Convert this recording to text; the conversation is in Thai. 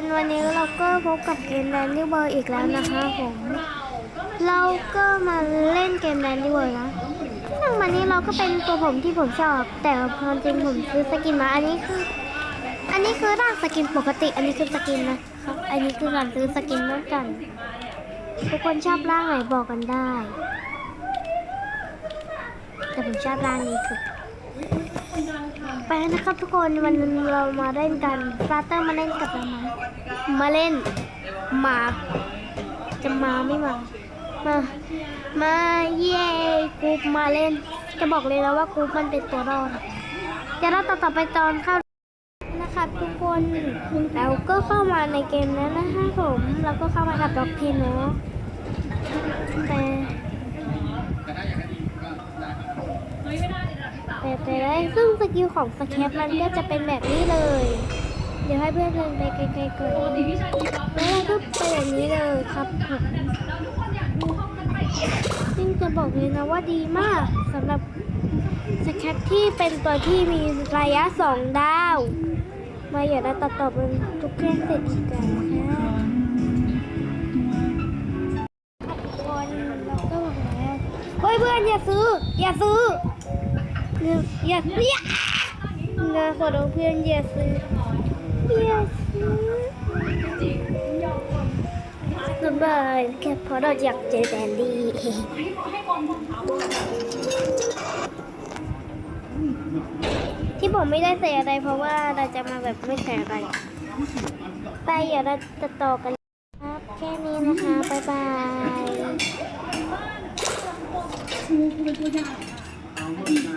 นวันนี้เราก็พบกับเกมแ a นดี้เวิร์อีกแล้วนะคะผม เราก็มาเล่นเกมแ a นดี้เวิร์นะซึ่งวันนี้เราก็เป็นตัวผมที่ผมชอบ แต่ความจริงผมซื้อสกินมา อันนี้คือ อันนี้คือร่างสกินปกติ อันนี้คือสกินนะครับ อันนี้คือการซื้อสกินเหมือนกัน ทุกคนชอบร่างไหนบอกกันได้ แต่ผมชอบร่างนี้สุด ไปนะครับทุกคนวันนี้เรามาเล่นกันฟาเตอร์มาเล่นกับเราไหมมาเล่นมา จะมาไม่มา มา มาเย่กรุ๊ปมาเล่น จะบอกเลยแล้วว่ากรุ๊ปมันเป็นตัวรอดเดี๋ยวเราต่อต่อไปตอนเข้านะครับทุกคนเราก็เข้ามาในเกมแล้วนะคะผมเราก็เข้ามากับด็อกทีเนาะแต่ แต่แต่ได้ซึ่งสกิลของสแคปมันก็จะเป็นแบบนี้เลย เดี๋ยวให้เพื่อนเดินไปไกลๆก่อนแล้วก็ไปแบบนี้เลยครับผมซึ่งจะบอกเลยนะว่าดีมากสำหรับสแคปที่เป็นตัวที่มีระยะสองดาว มาอย่าได้ตัดต่อเป็นทุกเครื่องเสร็จกแล้วนะคะทุกคนเราก็บอกแล้วเฮ้ยเพื่อนอย่าซื้อ อย่าซื้อ อย่าอย่าอย่านะขอโทษเพื่อนอย่าซื้ออย่าซื้อสบายแค่เพราะเราอยากเจอแดนดี้ที่ผมไม่ได้ใส่อะไรเพราะว่าเราจะมาแบบไม่ใส่อะไรไปเดี๋ยวเราจะต่อกันครับแค่นี้นะคะ บ๊ายบาย